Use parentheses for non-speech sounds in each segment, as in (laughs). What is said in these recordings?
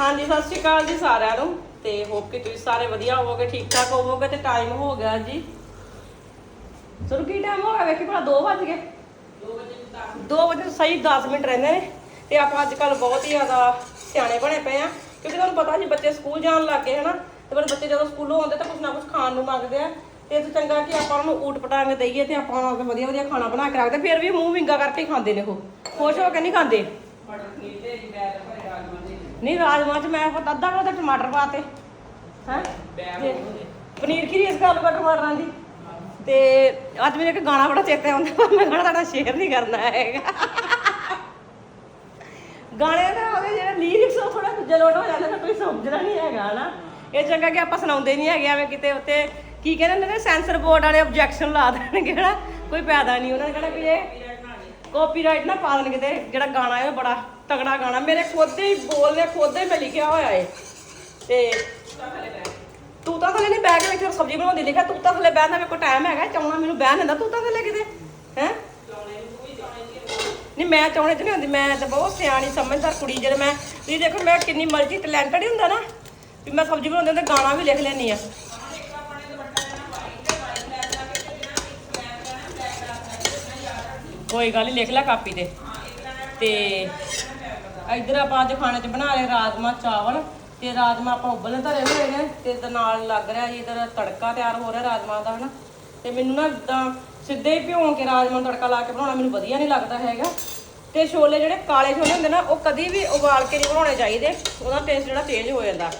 ਹਾਂਜੀ, ਸਤਿ ਸ਼੍ਰੀ ਅਕਾਲ ਜੀ ਸਾਰਿਆਂ ਨੂੰ ਤੇ ਹੋਪ ਕਿ ਤੁਸੀਂ ਸਾਰੇ ਵਧੀਆ ਹੋਵੋਗੇ ਠੀਕ ਠਾਕ ਹੋਵੋਗੇ ਤੇ ਟਾਈਮ ਹੋ ਗਿਆ ਜੀ। ਸਰ ਕੀ ਟਾਈਮ ਹੋ ਗਿਆ? ਵੇਖੀ ਭਲਾ 2 ਵਜ ਗਏ। 2 ਵਜੇ 2 ਵਜੇ ਸਹੀ 10 ਮਿੰਟ ਰਹਿੰਦੇ ਨੇ ਤੇ ਆਪਾਂ ਅੱਜ ਕੱਲ ਬਹੁਤ ਹੀ ਜ਼ਿਆਦਾ ਸਿਆਣੇ ਬਣੇ ਪਏ ਆ ਕਿਉਂਕਿ ਤੁਹਾਨੂੰ ਪਤਾ ਜੀ ਬੱਚੇ ਸਕੂਲ ਜਾਣ ਲੱਗ ਗਏ, ਹਨਾ? ਤੇ ਪਰ ਬੱਚੇ ਜਦੋਂ ਸਕੂਲੋਂ ਆਉਂਦੇ ਤਾਂ ਕੁਝ ਨਾ ਕੁਝ ਖਾਣ ਨੂੰ ਮੰਗਦੇ ਆ। ਤੇ ਇਹ ਚੰਗਾ ਕਿ ਆਪਾਂ ਉਹਨੂੰ ਊਟ ਪਟਾਂਗ ਦਈਏ ਤੇ ਆਪਾਂ ਉਹਨਾਂ ਨੂੰ ਵਧੀਆ ਵਧੀਆ ਖਾਣਾ ਬਣਾ ਕੇ ਰੱਖਦੇ। ਫਿਰ ਵੀ ਮੂੰਹ ਵਿੰਗਾ ਕਰਕੇ ਖਾਂਦੇ ਨੇ ਉਹ। ਖੁਸ਼ ਹੋ ਕੇ ਨਹੀਂ ਖਾਂਦੇ। ਨਹੀਂ ਰਾਜਮਾਂਹ ਚ ਮੈਂ ਪਤਾ ਅੱਧਾ ਕਿਲੋ ਟਮਾਟਰ ਪਾਤੇ ਹੈ? ਪਨੀਰ ਖੀਰੀ ਇਸ ਗੱਲ ਟਮਾਟਰਾਂ ਦੀ? ਤੇ ਅੱਜ ਮੈਨੂੰ ਇੱਕ ਗਾਣਾ ਬੜਾ ਚੇਤੇ ਆਉਂਦਾ ਪਰ ਮੈਂ ਗਾਣਾ ਤੁਹਾਡਾ ਸ਼ੇਅਰ ਨਹੀਂ ਕਰਨਾ ਹੈਗਾ। ਗਾਣੇ ਦਾ ਉਹਦੇ ਜਿਹੜਾ ਲਿਰਿਕਸ ਉਹ ਥੋੜਾ ਜਲੋਟ ਹੋ ਜਾਂਦਾ ਤਾਂ ਕੋਈ ਸਮਝਦਾ ਨਹੀਂ ਹੈਗਾ ਨਾ ਇਹ ਚੰਗਾ ਕਿ ਆਪਾਂ ਸੁਣਾਉਂਦੇ ਨਹੀਂ ਹੈਗੇ ਐਵੇਂ ਕਿਤੇ ਉੱਤੇ ਕੀ ਕਹਿੰਦੇ ਹੁੰਦੇ ਨੇ ਸੈਂਸਰ ਬੋਰਡ ਵਾਲੇ ਆਬਜੈਕਸ਼ਨ ਲਾ ਦੇਣਗੇ ਨਾ ਕੋਈ ਫਾਇਦਾ ਨਹੀਂ ਉਹਨਾਂ ਨੇ ਕਹਿਣਾ ਵੀ ਇਹ ਕਾਪੀਰਾਈਟ ਨਾ ਪਾ ਦੇਣਗੇ ਤੇ ਜਿਹੜਾ ਗਾਣਾ ਹੈ ਉਹ ਬੜਾ ਤਗੜਾ ਗਾਣਾ। ਮੇਰੇ ਖੁਦ ਦੇ ਹੀ ਬੋਲ ਨੇ ਖੁਦ ਦੇ ਮੈਂ ਲਿਖਿਆ ਹੋਇਆ ਏ। ਤੇ ਤੂੰ ਤਾਂ ਥੱਲੇ ਨਹੀਂ ਬਹਿ ਕੇ ਵਿੱਚ ਸਬਜ਼ੀ ਬਣਾਉਂਦੀ ਲਿਖਿਆ, ਤੂੰ ਤਾਂ ਥੱਲੇ ਬਹਿਣ ਦਾ ਮੇਰੇ ਕੋਲ ਟਾਈਮ ਹੈਗਾ ਚਾਉਣਾ ਮੈਨੂੰ ਬਹਿਣ ਦਿੰਦਾ, ਤੂੰ ਤਾਂ ਥੱਲੇ ਕਿਤੇ, ਹੈ? ਨਹੀਂ, ਮੈਂ ਚਾਉਣੇ ਚ ਨਹੀਂ ਹੁੰਦੀ, ਮੈਂ ਤਾਂ ਬਹੁਤ ਸਿਆਣੀ, ਸਮਝਦਾਰ ਕੁੜੀ, ਜਿਹੜੇ ਮੈਂ, ਤੁਸੀਂ ਦੇਖੋ, ਮੈਂ ਕਿੰਨੀ ਮਲਟੀ ਟੈਲੈਂਟਡ ਹੀ ਹੁੰਦਾ ਨਾ, ਵੀ ਮੈਂ ਸਬਜ਼ੀ ਬਣਾਉਂਦੇ ਤੇ ਗਾਣਾ ਵੀ ਲਿਖ ਲੈਣੀ ਆ ਕੋਈ ਗੱਲ ਨਹੀਂ ਲਿਖ ਲੈ ਕਾਪੀ ਤੇ। ਤੇ ਇੱਧਰ ਆਪਾਂ ਅੱਜ ਖਾਣੇ 'ਚ ਬਣਾ ਰਹੇ ਰਾਜਮਾ ਚਾਵਲ ਤੇ ਰਾਜਮਾ ਆਪਾਂ ਉਬਲਣ ਧਰੇ ਹੋਏ ਨੇ ਤੇ ਇਹਦੇ ਨਾਲ ਲੱਗ ਰਿਹਾ ਜੀ ਇਧਰ ਤੜਕਾ ਤਿਆਰ ਹੋ ਰਿਹਾ ਰਾਜਮਾ ਦਾ, ਹਨਾ? ਤੇ ਮੈਨੂੰ ਨਾ ਇਦਾਂ ਸਿੱਧੇ ਹੀ ਭਿਉਂ ਕੇ ਰਾਜਮਾ ਤੜਕਾ ਲਾ ਕੇ ਬਣਾਉਣਾ ਮੈਨੂੰ ਵਧੀਆ ਨਹੀਂ ਲੱਗਦਾ ਹੈਗਾ। ਤੇ ਛੋਲੇ ਜਿਹੜੇ ਕਾਲੇ ਛੋਲੇ ਹੁੰਦੇ ਨਾ, ਉਹ ਕਦੀ ਵੀ ਉਬਾਲ ਕੇ ਨਹੀਂ ਬਣਾਉਣੇ ਚਾਹੀਦੇ। ਉਹਦਾ ਟੇਸਟ ਜਿਹੜਾ ਚੇਂਜ ਹੋ ਜਾਂਦਾ।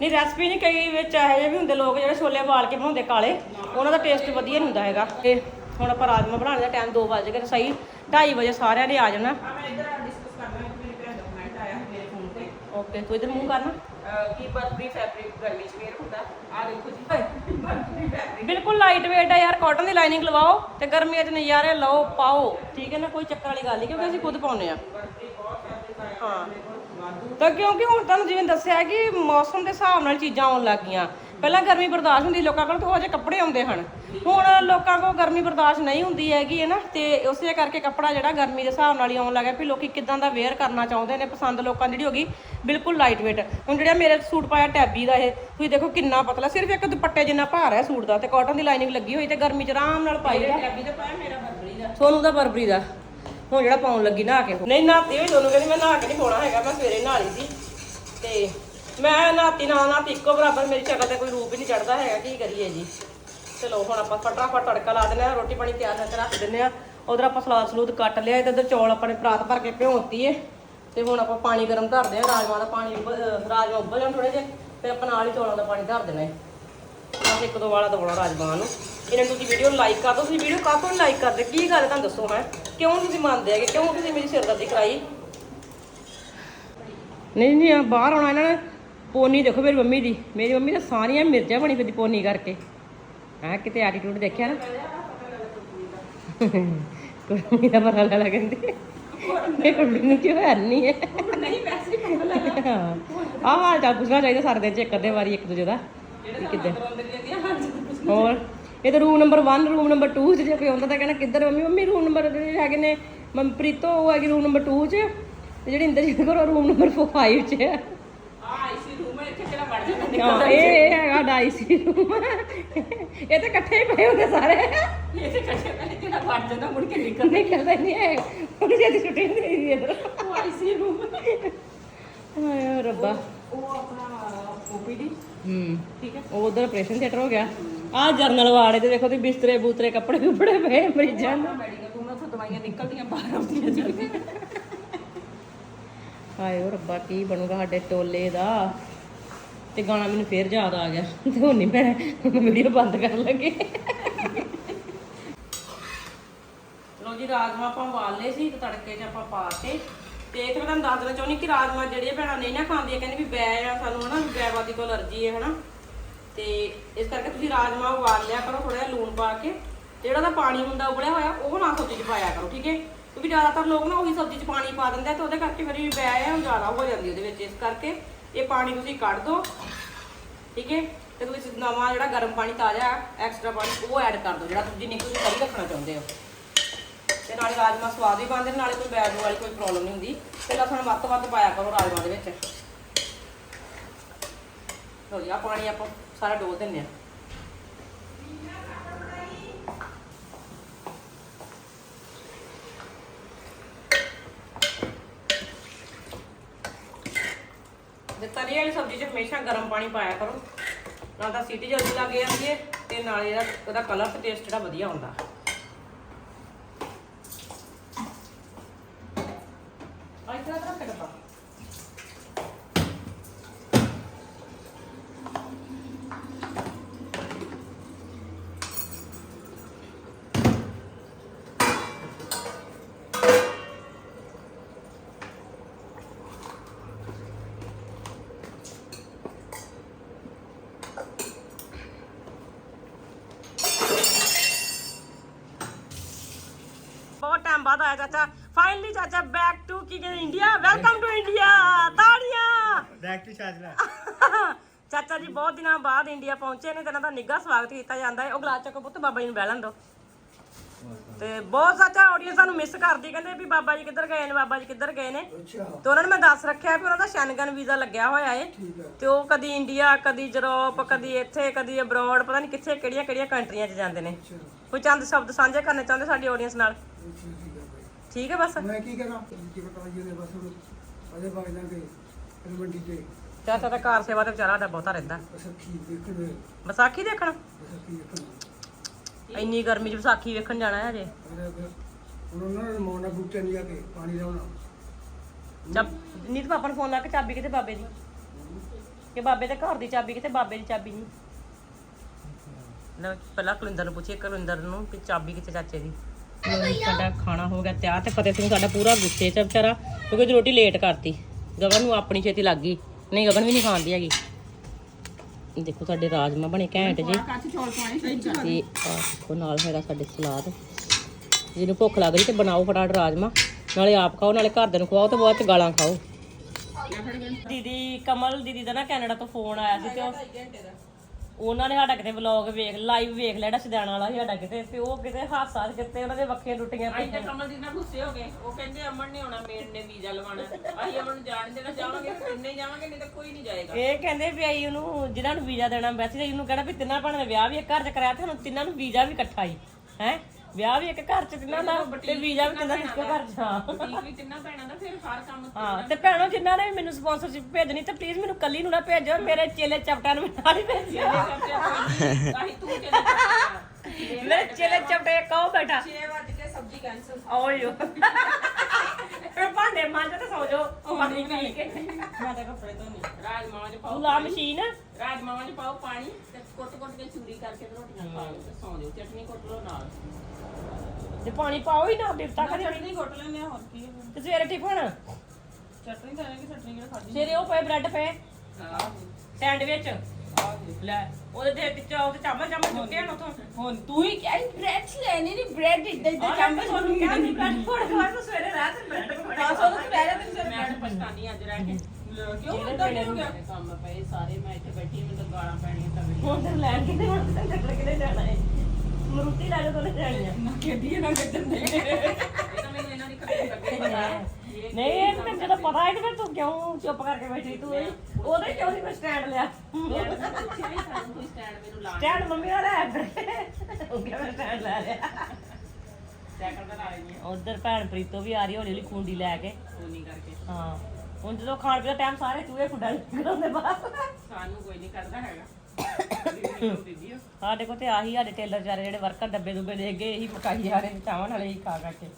ਨਹੀਂ ਰੈਸਪੀ ਨਹੀਂ ਕਈ ਵਿੱਚ ਇਹੋ ਜਿਹੇ ਵੀ ਹੁੰਦੇ ਲੋਕ ਜਿਹੜੇ ਛੋਲੇ ਉਬਾਲ ਕੇ ਬਣਾਉਂਦੇ ਕਾਲੇ। ਉਹਨਾਂ ਦਾ ਟੇਸਟ ਵਧੀਆ ਨਹੀਂ ਹੁੰਦਾ ਹੈਗਾ। ਤੇ ਹੁਣ ਆਪਾਂ ਰਾਜਮਾ ਬਣਾਉਣ ਦਾ ਟਾਈਮ 2 ਵਜੇ ਗਏ ਸਹੀ 2:30 ਵਜੇ ਸਾਰਿਆਂ ਨੇ ਆ ਜਾਣਾ। ਓਕੇ ਤੂੰ ਇਧਰ ਮੂੰਹ ਕਰਨਾ ਕੀ ਬਰਫੀ ਫੈਬਰਿਕ ਗਰਮੀ ਚ ਵੇਅਰ ਹੁੰਦਾ? ਆ ਦੇਖੋ ਜੀ ਬਰਫੀ ਫੈਬਰਿਕ ਬਿਲਕੁਲ ਲਾਈਟ ਵੇਟ ਆ ਯਾਰ ਕਾਟਨ ਦੀ ਲਾਈਨਿੰਗ ਲਵਾਓ ਤੇ ਗਰਮੀਆਂ 'ਚ ਨਜ਼ਾਰੇ ਲਓ ਪਾਓ। ਠੀਕ ਹੈ ਨਾ ਕੋਈ ਚੱਕਰ ਵਾਲੀ ਗੱਲ ਨਹੀਂ ਕਿਉਂਕਿ ਅਸੀਂ ਖੁਦ ਪਾਉਨੇ ਆ ਹਾਂ। ਤਾਂ ਕਿਉਂਕਿ ਹੁਣ ਤੁਹਾਨੂੰ ਜਿਵੇਂ ਦੱਸਿਆ ਕਿ ਮੌਸਮ ਦੇ ਹਿਸਾਬ ਨਾਲ ਚੀਜ਼ਾਂ ਆਉਣ ਲੱਗ ਗਈਆਂ। ਪਹਿਲਾਂ ਗਰਮੀ ਬਰਦਾਸ਼ਤ ਹੁੰਦੀ ਲੋਕਾਂ ਕੋਲ ਤੋਂ ਅਜੇ ਕੱਪੜੇ ਆਉਂਦੇ ਹਨ। ਹੁਣ ਲੋਕਾਂ ਕੋਲ ਗਰਮੀ ਬਰਦਾਸ਼ਤ ਨਹੀਂ ਹੁੰਦੀ ਹੈਗੀ ਹੈ ਨਾ ਤੇ ਉਸੇ ਕਰਕੇ ਕੱਪੜਾ ਜਿਹੜਾ ਗਰਮੀ ਦੇ ਹਿਸਾਬ ਨਾਲ ਹੀ ਆਉਣ ਲੱਗਾ ਵੀ ਲੋਕੀ ਕਿਦਾਂ ਦਾ ਵੇਅਰ ਕਰਨਾ ਚਾਹੁੰਦੇ ਨੇ ਪਸੰਦ ਲੋਕਾਂ ਦੀ ਜਿਹੜੀ ਹੋ ਗਈ ਬਿਲਕੁਲ ਲਾਈਟ ਵੇਟ ਹੁਣ ਜਿਹੜਾ ਮੇਰੇ ਸੂਟ ਪਾਇਆ ਟੈਬੀ ਦਾ ਇਹ ਤੁਸੀਂ ਦੇਖੋ ਕਿੰਨਾ ਪਤਲਾ ਸਿਰਫ ਇੱਕ ਦੁਪੱਟੇ ਜਿੰਨਾ ਭਾਰ ਹੈ ਸੂਟ ਦਾ ਤੇ ਕਾਟਨ ਦੀ ਲਾਈਨਿੰਗ ਲੱਗੀ ਹੋਈ ਤੇ ਗਰਮੀ 'ਚ ਆਰਾਮ ਨਾਲ ਪਾਈ ਜਾ ਪੰਜਾਬੀ ਦਾ ਪਾਇਆ ਮੇਰਾ ਬਰਬਰੀ ਦਾ। ਸੋਨੂੰ ਦਾ ਬਰਬਰੀ ਦਾ। ਹੁਣ ਜਿਹੜਾ ਪਾਉਣ ਲੱਗੀ ਨਹਾ ਕੇ। ਨਹੀਂ ਨਹਾਤੀ ਹੋਈ ਤੁਹਾਨੂੰ ਕਹਿੰਦੀ ਮੈਂ ਨਹਾ ਕੇ ਨਹੀਂ ਹੋਣਾ ਹੈਗਾ ਮੈਂ ਸਵੇਰੇ ਨਹਾ ਲਈ ਸੀ। ਤੇ ਮੈਂ ਨਹਾਤੀ ਨਾ ਨਹਾਤੀ ਇੱਕੋ ਬਰਾਬਰ ਮੇਰੀ ਸ਼ਕਲ ਤੇ ਕੋਈ ਰੂਪ ਹੀ ਨਹੀਂ ਚੜਦਾ ਹੈਗਾ ਕੀ ਕਰੀਏ ਜੀ। ਚਲੋ, ਹੁਣ ਆਪਾਂ ਫਟਾਫਟ ਤੜਕਾ ਲਾ ਦਿੰਦੇ ਆ ਰੋਟੀ ਪਾਣੀ ਤਿਆਰ ਕਰਕੇ ਰੱਖ ਦਿੰਦੇ ਆ ਉਧਰ ਆਪਾਂ ਸਲਾਦ ਸਲੂਦ ਕੱਟ ਲਿਆ ਤੇ ਇੱਧਰ ਚੌਲ ਆਪਣੇ ਪਰਾਤ ਭਰ ਕੇ ਭਿਉਂਤੀ ਏ। ਤੇ ਹੁਣ ਆਪਾਂ ਪਾਣੀ ਗਰਮ ਧਰਦੇ ਆ ਰਾਜਮਾ ਦਾ ਪਾਣੀ ਉਬ- ਰਾਜਮਾ ਉੱਬਲ ਜਾਣ ਥੋੜੇ ਜਿਹੇ ਫਿਰ ਆਪਾਂ ਨਾਲ ਹੀ ਚੌਲਾਂ ਦਾ ਪਾਣੀ ਧਰ ਦੇਣਾ ਏ ਬਸ ਇੱਕ ਦੋ ਵਾਲਾ ਦਵਾਉਣਾ ਰਾਜਮਾਂ ਨੂੰ। ਇਹਨਾਂ ਨੂੰ ਤੁਸੀਂ ਵੀਡੀਓ ਲਾਈਕ ਕਰ ਦਿਓ, ਤੁਸੀਂ ਵੀਡੀਓ ਕਾਹਤੋਂ ਨਹੀਂ ਲਾਈਕ ਕਰਦੇ? ਕੀ ਗੱਲ ਹੈ ਤੁਹਾਨੂੰ ਦੱਸੋ, ਹੈ? ਕਿਉਂ ਤੁਸੀਂ ਮੰਨਦੇ ਹੈਗੇ? ਕਿਉਂ ਤੁਸੀਂ ਮੇਰੀ ਸਿਰਦਰਦੀ ਕਰਾਈ? ਨਹੀਂ ਨਹੀਂ, ਬਾਹਰ ਆਉਣਾ ਇਹਨਾਂ ਨੇ। ਪੋਨੀ ਦੇਖੋ ਮੇਰੀ ਮੰਮੀ ਦੀ। ਮੇਰੀ ਮੰਮੀ ਤਾਂ ਸਾਰੀਆਂ ਮਿਰਚਾਂ ਬਣੀ ਫਿਰਦੀ ਪੋਨੀ ਕਰਕੇ। ਹਾਂ, ਕਿਤੇ ਐਟੀਟਿਊਡ ਦੇਖਿਆ ਨਾ? ਕੁੜੀ ਦਾ ਪਤਾ ਲੱਗ ਕਹਿੰਦੀ ਇਹ ਕੁੜੀ ਨੂੰ ਕਿਉਂ ਹੈ ਹੈ ਨਹੀਂ ਵੈਸੇ ਹੀ। ਪਤਾ ਲੱਗਾ ਆਹ ਹਾਲ ਚਾਲ ਪੁੱਛਣਾ ਚਾਹੀਦਾ ਸਾਰੇ ਦਿਨ ਚ ਇੱਕ ਅੱਧੇ ਵਾਰੀ, ਇੱਕ ਦੂਜੇ ਦਾ। ਵੀ ਕਿੱਦਾਂ? ਹੋਰ? ਇਹ ਤਾਂ ਰੂਮ ਨੰਬਰ 1 ਰੂਮ ਨੰਬਰ 2 ਚ ਜੇ ਕੋਈ ਆਉਂਦਾ ਤਾਂ ਕਹਿੰਦਾ, ਕਿੱਧਰ ਮੰਮੀ? ਮੰਮੀ ਰੂਮ ਨੰਬਰ ਜਿਹੜੇ ਹੈਗੇ ਨੇ, ਮੰਮ ਪ੍ਰੀਤੋ, ਉਹ ਹੈਗੀ ਰੂਮ ਨੰਬਰ 2 ਚ। ਤੇ ਜਿਹੜੀ ਇੰਦਰਜੀਤ ਕਰੋ ਰੂਮ ਨੰਬਰ 5 ਚ ਹੈ ਆ ਆਈਸੀ ਰੂਮ ਹੈ ਇੱਥੇ ਹਾਂ ਇਹ ਇਹ ਹੈਗਾ ਡਾਈਸੀ ਰੂਮ ਇਹ ਤਾਂ ਇਕੱਠੇ ਹੀ ਪਏ ਹੁੰਦੇ ਸਾਰੇ। ਇਹ ਤੇ ਕੱਟੇ ਪਹਿਲੇ ਕਿਹੜਾ ਵੜ ਜਾਂਦਾ ਮੁੜ ਕੇ ਨਿਕਲ ਨਿਕਲਦਾ ਨਹੀਂ ਹੈ। ਉਹਨੂੰ ਜਦ ਛੁੱਟੀ ਹੁੰਦੀ ਹੈ ਇਧਰ ਉਹ ਆਈਸੀ ਰੂਮ ਹਾਏ ਰੱਬਾ। ਉਹ ਆਪਣਾ ਓਪੀਡੀ ਹੂੰ। ਠੀਕ ਹੈ। ਉਹ ਉਧਰ ਆਪਰੇਸ਼ਨ ਥੀਏਟਰ ਹੋ ਗਿਆ। ਆ ਜਰਨਲ ਵਾਰਡ ਤੇ ਦੇਖੋ ਤੇ ਬਿਸਤਰੇ ਬੂਤਰੇ ਕੱਪੜੇ ਕੁਪੜੇ ਪਏ ਮਰੀਜ਼ਾਂ ਨੂੰ ਮੈਡੀਕਲ ਰੂਮ ਤੋਂ ਦਵਾਈਆਂ ਨਿਕਲਦੀਆਂ ਬਾਹਰ ਆਉਂਦੀਆਂ ਜੀ। ਹਾਏ ਓ ਰੱਬਾ ਕੀ ਬਣੂਗਾ ਸਾਡੇ ਟੋਲੇ ਦਾ? ਤੇ ਗਾਣਾ ਮੈਨੂੰ ਫੇਰ ਯਾਦ ਆ ਗਿਆ। ਤੇ ਹੁਣ ਨਹੀਂ ਮੈਂ ਹੁਣ ਵੀਡੀਓ ਬੰਦ ਕਰਨ ਲੱਗੇ। ਲੋ ਜੀ ਰਾਜਮਾ ਆਪਾਂ ਉਬਾਲ ਲਏ ਸੀ ਤੇ ਤੜਕੇ 'ਚ ਆਪਾਂ ਪਾਤੇ ਤੇ ਇੱਥੇ ਮੈਂ ਤੁਹਾਨੂੰ ਦੱਸ ਦੇਣਾ ਚਾਹੁੰਦੀ ਕਿ ਰਾਜਮਾ ਜਿਹੜੀਆਂ ਭੈਣਾਂ ਨਹੀਂ ਨਾ ਖਾਂਦੀਆਂ, ਕਹਿੰਦੀ ਵੀ ਬੈ ਆ ਸਾਨੂੰ ਹਨਾ ਬੈਵਾਦੀ ਕੋਲ ਅਲਰਜੀ ਹੈ ਹਨਾ। ਤੇ ਇਸ ਕਰਕੇ ਤੁਸੀਂ ਰਾਜਮਾ ਉਬਾਲ ਲਿਆ ਕਰੋ ਥੋੜਾ ਜਿਹਾ ਲੂਣ ਪਾ ਕੇ। ਜਿਹੜਾ ਦਾ ਪਾਣੀ ਹੁੰਦਾ ਉਬਲਿਆ ਹੋਇਆ, ਉਹ ਨਾ ਸਬਜ਼ੀ 'ਚ ਪਾਇਆ ਕਰੋ, ਠੀਕ ਹੈ? ਕਿਉਂਕਿ ਜ਼ਿਆਦਾਤਰ ਲੋਕ ਨਾ ਉਹੀ ਸਬਜ਼ੀ 'ਚ ਪਾਣੀ ਪਾ ਦਿੰਦੇ ਆ ਤੇ ਉਹਦੇ ਕਰਕੇ ਫਿਰ ਵੀ ਬੈ ਆ, ਉਹ ਜ਼ਿਆਦਾ ਹੋ ਜਾਂਦੀ ਉਹਦੇ ਵਿੱਚ, ਇਸ ਕਰਕੇ ਇਹ ਪਾਣੀ ਤੁਸੀਂ ਕੱਢ ਦਿਓ ਠੀਕ ਹੈ? ਤੇ ਤੁਸੀਂ ਨਵਾਂ ਜਿਹੜਾ ਗਰਮ ਪਾਣੀ ਤਾਜ਼ਾ ਐਕਸਟਰਾ ਪਾਣੀ, ਉਹ ਐਡ ਕਰ ਦਿਓ ਜਿਹੜਾ ਤੁਸੀਂ ਨਹੀਂ ਤੁਸੀਂ ਸਹੀ ਰੱਖਣਾ ਚਾਹੁੰਦੇ ਹੋ। ਤੇ ਨਾਲੇ ਰਾਜਮਾ ਸਵਾਦ ਵੀ ਬਣਦੇ ਨਾਲੇ ਕੋਈ ਬੈਡ ਵਾਲੀ ਕੋਈ ਪ੍ਰੋਬਲਮ ਨਹੀਂ ਹੁੰਦੀ। ਤੇ ਲਸਣ ਵੱਧ ਤੋਂ ਵੱਧ ਪਾਇਆ ਕਰੋ ਰਾਜਮਾ ਦੇ ਵਿੱਚ। ਲੋ ਜੀ ਆ ਪਾਣੀ ਆਪਾਂ ਸਾਰਾ ਡੋਲ ਦਿੰਨੇ ਆ ਤੇ ਵਾਲੀ ਸਬਜ਼ੀ 'ਚ ਹਮੇਸ਼ਾ ਗਰਮ ਪਾਣੀ ਪਾਇਆ ਕਰੋ। ਨਾਲ ਤਾਂ ਸੀਟੀ ਜਲਦੀ ਲੱਗ ਜਾਂਦੀ ਹੈ ਤੇ ਨਾਲ ਇਹਦਾ ਉਹਦਾ ਕਲਰ ਤੇ ਟੇਸਟ ਜਿਹੜਾ ਵਧੀਆ ਹੁੰਦਾ ਆਈ ਤਰ੍ਹਾਂ ਤਰ੍ਹਾਂ ਕੱਟਦਾ ਬਹੁਤ ਟਾਈਮ ਬਾਅਦ ਆਇਆ ਚਾਚਾ। ਫਾਈਨਲੀ ਚਾਚਾ ਬੈਕ ਟੂ ਕੀ ਕਹਿੰਦੇ ਇੰਡੀਆ ਵੈਲਕਮ ਟੂ ਇੰਡੀਆ ਤਾੜੀਆਂ। ਬੈਕ ਟੂ ਸ਼ਾਜਲਾ ਚਾਚਾ ਜੀ ਬਹੁਤ ਦਿਨਾਂ ਬਾਅਦ ਇੰਡੀਆ ਪਹੁੰਚੇ ਨੇ ਤੇ ਦਾ ਨਿੱਘਾ ਸਵਾਗਤ ਕੀਤਾ ਜਾਂਦਾ ਹੈ। ਉਹ ਗਲਾਸ ਚੱਕੋ ਪੁੱਤ ਬਾਬਾ ਜੀ ਨੂੰ ਬਹਿਲਣ ਦਿਓ ਤੇ ਬਹੁਤ ਸਾਚਾ ਆਡੀਅנס ਸਾਨੂੰ ਮਿਸ ਕਰਦੀ ਕਹਿੰਦੇ ਵੀ ਬਾਬਾ ਜੀ ਕਿੱਧਰ ਗਏ ਨੇ ਬਾਬਾ ਜੀ ਕਿੱਧਰ ਗਏ ਨੇ। ਤੇ ਉਹਨਾਂ ਨੇ ਮੈਂ ਦੱਸ ਰੱਖਿਆ ਵੀ ਉਹਨਾਂ ਦਾ ਸ਼ੈਨਗਨ ਵੀਜ਼ਾ ਲੱਗਿਆ ਹੋਇਆ ਏ। ਤੇ ਉਹ ਕਦੀ ਇੰਡੀਆ ਕਦੀ ਯੂਰਪ ਕਦੀ ਇੱਥੇ ਕਦੀ ਅਬਰੋਡ ਪਤਾ ਨਹੀਂ ਕਿੱਥੇ ਕਿਹੜੀਆਂ ਕਿਹੜੀਆਂ ਕੰਟਰੀਆਂ 'ਚ ਜਾਂਦੇ ਨੇ। ਕੋਈ ਚੰਦ ਸ਼ਬਦ ਸਾਂਝੇ ਕਰਨੇ ਚਾਹੁੰਦੇ ਸਾਡੀ ਆਡੀਅנס ਨਾਲ? ਠੀਕ ਹੈ ਬਸ। ਮੈਂ ਕੀ ਕਰਾਂ? ਕੀ ਪਤਾ ਜੀ ਦੇ ਬਸ ਹੁਣ ਅਜੇ ਵਗ ਜਾਂਗੇ ਫਿਰ ਮੰਡੀ ਤੇ। ਚਾਚਾ ਤਾਂ ਕਾਰ ਸੇਵਾ ਤੇ ਵਿਚਾਰਾ ਸਾਡਾ ਬਹੁਤਾ ਰਹਿੰਦਾ। ਵਿਸਾਖੀ ਦੇਖਣ। ਵਿਸਾਖੀ ਦੇਖਣ? ਵਿਸਾਖੀ ਦੇਖਣ। ਇੰਨੀ ਗਰਮੀ 'ਚ ਵਿਸਾਖੀ ਵੇਖਣ ਜਾਣਾ ਹੈ ਫਿਰ ਹੁਣ ਉਹਨਾਂ ਨੇ ਮੋਨਾ ਬੂਟੇ ਨਹੀਂ ਜਾ ਕੇ ਪਾਣੀ ਲਾਉਣਾ। ਚੱਬ ਨੀਤ ਪਾਪਾ ਨੂੰ ਫੋਨ ਲਾ ਕੇ ਚਾਬੀ ਕਿਤੇ ਬਾਬੇ ਦੀ? ਕਿ ਬਾਬੇ ਦੇ ਘਰ ਦੀ ਚਾਬੀ ਕਿਤੇ ਬਾਬੇ ਦੀ ਚਾਬੀ ਨਹੀਂ? ਨਾ ਪਹਿਲਾਂ ਕੁਲਿੰਦਰ ਨੂੰ ਪੁੱਛੇ ਕੁਲਿੰਦਰ ਨੂੰ ਕਿ ਚਾਬੀ ਕਿੱਥੇ ਚਾਚੇ ਦੀ? ਸਾਡਾ ਖਾਣਾ ਹੋ ਗਿਆ ਤਿਆਰ ਤੇ ਫਤਿਹ ਸਿੰਘ ਸਾਡਾ ਪੂਰਾ ਗੁੱਸੇ 'ਚ ਆ ਵਿਚਾਰਾ ਕਿਉਂਕਿ ਉਹਦੀ ਰੋਟੀ ਲੇਟ ਕਰਤੀ। ਗਗਨ ਨੂੰ ਆਪਣੀ ਛੇਤੀ ਲੱਗ ਗਈ। ਨਹੀਂ ਗਗਨ ਵੀ ਨਹੀਂ ਖਾਂਦੀ ਹੈਗੀ। ਦੇਖੋ ਸਾਡੇ ਰਾਜਮਾ ਬਣੇ ਘੈਂਟ ਜੇ। ਤੇ ਆਹ ਦੇਖੋ ਨਾਲ ਹੈਗਾ ਸਾਡੇ ਸਲਾਦ। ਜਿਹਨੂੰ ਭੁੱਖ ਲੱਗ ਰਹੀ ਤੇ ਬਣਾਓ ਫਟਾਫਟ ਰਾਜਮਾ। ਨਾਲੇ ਆਪ ਖਾਓ ਨਾਲੇ ਘਰਦਿਆਂ ਨੂੰ ਖਵਾਓ ਤੇ ਬਾਅਦ ਚ ਗਾਲਾਂ ਖਾਓ। ਦੀਦੀ ਕਮਲ ਦੀਦੀ ਦਾ ਨਾ ਕੈਨੇਡਾ ਤੋਂ ਫੋਨ ਆਇਆ ਸੀ ਤੇ ਉਹ ਉਹਨਾਂ ਨੇ ਸਾਡਾ ਕਿਤੇ ਵਲੌਗ ਵੇਖ ਲਾਈਵ ਵੇਖ ਲੈਣਾ ਸਿਧਾਣਾ ਵਾਲਾ ਸੀ ਸਾਡਾ ਕਿਤੇ ਤੇ ਉਹ ਕਿਤੇ ਹਾਸਾ ਕਿਤੇ ਉਹਨਾਂ ਦੇ ਵੱਖੀਆਂ ਟੁੱਟੀਆਂ ਅਸੀਂ ਪਈਆਂ ਤੇ ਕਮਲ ਦੀ ਨਾਲ ਗੁੱਸੇ ਹੋ ਗਏ। ਉਹ ਕਹਿੰਦੇ ਅਮਨ ਨੇ ਆਉਣਾ ਮੇਰ ਨੇ ਵੀਜ਼ਾ ਲਵਾਉਣਾ। ਅਸੀਂ ਅਮਨ ਨੂੰ ਜਾਣ ਦੇਣਾ ਤਿੰਨੇ ਹੀ ਜਾਵਾਂਗੇ ਨਹੀਂ ਤਾਂ ਕੋਈ ਨਹੀਂ ਜਾਏਗਾ। ਇਹ ਕਹਿੰਦੇ ਵੀ ਆਈ ਉਹਨੂੰ ਜਿਹਨਾਂ ਨੂੰ ਵੀਜ਼ਾ ਦੇਣਾ ਵੈਸੇ ਤਾਂ ਇਹਨੂੰ ਕਹਿਣਾ ਵੀ ਤਿੰਨਾਂ ਭੈਣਾਂ ਦਾ ਵਿਆਹ ਵੀ ਇੱਕ ਘਰ 'ਚ ਕਰਾਇਆ ਤੇ ਹੁਣ ਤਿੰਨਾਂ ਨੂੰ ਵੀਜ਼ਾ ਵੀ ਇਕੱਠਾ ਹੀ ਹੈ? ਵਿਆਹ ਵੀ ਇੱਕ ਘਰ 'ਚ ਤਿੰਨਾਂ ਦਾ ਤੇ ਵੀਜ਼ਾ ਵੀ ਤਿੰਨਾਂ ਦਾ ਇੱਕੋ ਘਰ 'ਚ ਹਾਂ। ਠੀਕ ਵੀ ਤਿੰਨਾਂ ਭੈਣਾਂ ਦਾ ਫਿਰ ਹਰ ਕੰਮ ਹਾਂ ਤੇ ਭੈਣੋ ਜਿਨ੍ਹਾਂ ਨੇ ਵੀ ਮੈਨੂੰ ਸਪਾਂਸਰਸ਼ਿਪ ਭੇਜਣੀ ਤੇ ਪਲੀਜ਼ ਮੈਨੂੰ ਕੱਲੀ ਨੂੰ ਨਾ ਭੇਜੋ ਮੇਰੇ ਚੇਲੇ ਚਪਟਿਆਂ ਨੂੰ ਨਾਲ ਹੀ ਭੇਜਿਓ। ਅਸੀਂ ਤੂੰ ਕਹਿੰਦੇ ਮੇਰੇ ਚੇਲੇ ਚਪਟੇ ਕਹੋ ਬੇਟਾ 6 ਵਜੇ ਕੇ ਸਬਜ਼ੀ ਕੈਂਸਲ ਓਯੋ ਫਿਰ ਭਾਂਡੇ ਮਾਂਜ ਤੇ ਸੌ ਜਾਓ ਉਹ ਪਾਣੀ ਪੀ ਕੇ। ਮੈਂ ਤਾਂ ਕੱਪੜੇ ਧੋਣੀ ਰਾਜਮਾਵਾਂ ਚ ਪਾਓ ਲਾ ਮਸ਼ੀਨ। ਰਾਜਮਾਵਾਂ ਚ ਪਾਓ ਪਾਣੀ ਤੇ ਕੁੱਟ ਕੁੱਟ ਕੇ ਚੂਰੀ ਕਰਕੇ ਰੋਟੀਆਂ ਪਾ ਲਓ ਤੇ ਸੌਂ ਜਾਓ। ਚਟਨੀ ਕੁੱਟ ਲਓ ਨਾਲ। ਜੇ ਪਾਣੀ ਪਾਓ ਹੀ ਨਾ ਦਿੱਤਾ ਕਦੇ ਚਟਨੀ ਕੁੱਟ ਲੈਂਦੇ ਆ ਹੋਰ ਕੀ ਹੈ। ਤੇ ਸਵੇਰੇ ਟਿਫਨ? ਚਟਨੀ ਤਾਂ ਕਿ ਚਟਨੀ ਕਿਹੜਾ ਖਾਦੀ ਸਵੇਰੇ ਉਹ ਪਏ ਬ੍ਰੈਡ ਪਏ। ਹਾਂ ਸੈਂਡਵਿਚ। ਲੈ ਉਹਦੇ ਤੇ ਵਿੱਚ ਉਹਦੇ ਚਾਮਚ ਚਾਮਚ ਚੁੱਕੇ ਹਨ ਉਥੋਂ। ਹੁਣ ਤੂੰ ਹੀ ਕਹਿ ਬ੍ਰੈਡ ਲੈਣੀ ਨਹੀਂ ਬ੍ਰੈਡ ਇੱਦਾਂ ਆਹ ਚਾਮਚ ਤੁਹਾਨੂੰ ਕਿਹਾ ਨਹੀਂ ਬ੍ਰੈਡ ਫੋੜ ਸਵੇਰੇ ਰਾਤ ਬ੍ਰੈਡ ਤਾਂ ਸੋ ਤੂੰ ਜਾ ਤੈਨੂੰ ਮੈਂ ਪਛਤਾਨੀ ਅੱਜ ਰਹਿ ਕੇ। ਕਿਉਂ ਹੁੰਦਾ ਗਿਆ? ਕੰਮ ਪਏ ਸਾਰੇ ਮੈਂ ਇੱਥੇ ਬੈਠੀ ਮੈਨੂੰ ਤਾਂ ਗਾਲਾਂ ਪੈਣੀਆਂ ਤਵੇ ਹੁਣ ਤੇ ਲੈਣ ਕਿਤੇ ਹੁਣ ਤੇ ਕਿਤੇ ਜਾਣਾ ਹੈ? ਮਰੂਤੀ ਨਾ ਦੇ। ਨਹੀਂ ਇਹ ਤਾਂ ਜਦੋਂ ਪਤਾ ਹੈ ਕਿ ਫਿਰ ਤੂੰ ਕਿਉਂ ਚੁੱਪ ਕਰਕੇ ਬੈਠੀ ਤੂੰ। ਇਹ- ਉਹਦੇ ਕਿਉਂ ਨਹੀਂ ਮੈਂ ਸਟੈਂਡ ਲਿਆ? ਕੋਈ ਸਟੈਂਡ ਮੈਨੂੰ ਲਾ ਸਟੈਂਡ ਮੰਮੀ ਦਾ ਲੈ ਫਿਰ ਉਹ ਕਿਹਾ ਮੈਂ ਸਟੈਂਡ ਲੈ ਲਿਆ ਸਾਈਕਲ ਤੇ ਲਾ ਲੈਣੀ ਉਧਰ ਭੈਣ ਪ੍ਰੀਤੋ ਵੀ ਆ ਰਹੀ ਹੌਲੀ ਹੌਲੀ ਖੁੰਡੀ ਲੈ ਕੇ। ਕਰਕੇ ਹਾਂ। ਹੁਣ ਜਦੋਂ ਖਾਣ ਪੀਣ ਦਾ ਟਾਈਮ ਸਾਰੇ ਚੂਹੇ ਖੁੱਡਾ ਨਿਕਲਦੇ ਬਾਹਰ ਸਾਨੂੰ ਕੋਈ ਨਹੀਂ ਕਰਦਾ ਹੈਗਾ। ਸਾਡੇ ਕੋਲ ਤੇ ਆਹੀ ਸਾਡੇ ਟੇਲਰ ਵਿਚਾਰੇ ਜਿਹੜੇ ਵਰਕਰ ਡੱਬੇ ਦੁੱਬੇ ਦੇ ਗਏ ਇਹੀ ਮਕਾਈ ਜਾ ਰਹੇ ਚਾਵਣ ਵਾਲੇ ਹੀ ਖਾ ਖਾ ਕੇ।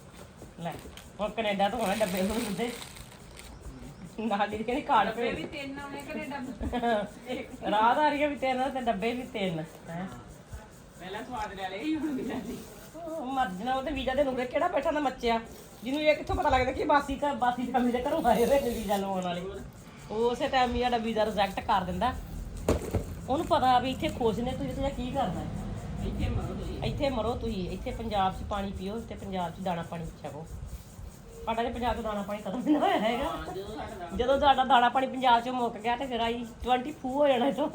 ਲੈ ਹੁਣ ਕੈਨੇਡਾ ਤੋਂ ਹੋਣਾ ਡੱਬੇ ਨੂੰ ਸਿੱਧੇ ਨਾਲ ਦੀ ਕਹਿੰਦੀ ਕਾਰਡ ਭੇਜ ਵੀ ਤਿੰਨ ਆਉਣੇ ਕੈਨੇਡਾ (laughs) ਰਾਤ ਆ ਰਹੀ ਹੈ ਵੀ ਤਿੰਨ ਤੇ ਡੱਬੇ ਵੀ ਤਿੰਨ ਹੈਂ। ਪਹਿਲਾਂ ਸਵਾਦ ਲੈ ਲਏ ਹੁਣ ਵੀ ਲੈ ਲਈ। ਉਹ ਮਰ ਜਣਾ ਉਹਦੇ ਵੀਜ਼ਾ ਦੇ ਨੂਰੇ ਕਿਹੜਾ ਬੈਠਾ ਨਾ ਮੱਚਿਆ? ਜਿਹਨੂੰ ਇਹ ਕਿੱਥੋਂ ਪਤਾ ਲੱਗਦਾ ਕਿ ਬਾਸੀ ਘਰ ਬਾਸੀ ਫੈਮਿਲੀ ਦੇ ਘਰੋਂ ਆਏ ਹੋਏ ਵੀਜ਼ਾ ਲਵਾਉਣ ਵਾਲੇ। ਉਹ ਉਸੇ ਟਾਈਮ ਹੀ ਸਾਡਾ ਵੀਜ਼ਾ ਰਿਜੈਕਟ ਕਰ ਦਿੰਦਾ। ਉਹਨੂੰ ਪਤਾ ਵੀ ਇੱਥੇ ਖੁਸ਼ ਨੇ ਤੁਸੀਂ ਇੱਥੇ ਕੀ ਕਰਨਾ ਹੈ? ਇੱਥੇ ਮਰੋ ਤੁਸੀਂ। ਇੱਥੇ ਮਰੋ ਤੁਸੀਂ ਇੱਥੇ ਪੰਜਾਬ 'ਚ ਪਾਣੀ ਪੀਓ ਤੇ ਪੰਜਾਬ 'ਚ ਦਾਣਾ ਪਾਣੀ ਛਕੋ। ਸਾਡਾ ਤੇ ਪੰਜਾਬ 'ਚ ਦਾਣਾ ਪਾਣੀ ਖਤਮ ਨਹੀਂ ਹੋਇਆ ਹੈਗਾ। ਹਾਂ ਜਦੋਂ ਸਾਡਾ ਜਦੋਂ ਸਾਡਾ ਦਾਣਾ ਪਾਣੀ ਪੰਜਾਬ 'ਚੋਂ ਮੁੱਕ ਗਿਆ ਤੇ ਫਿਰ ਆਈ 20 ਫੂ ਹੋ ਜਾਣਾ ਇਥੋਂ।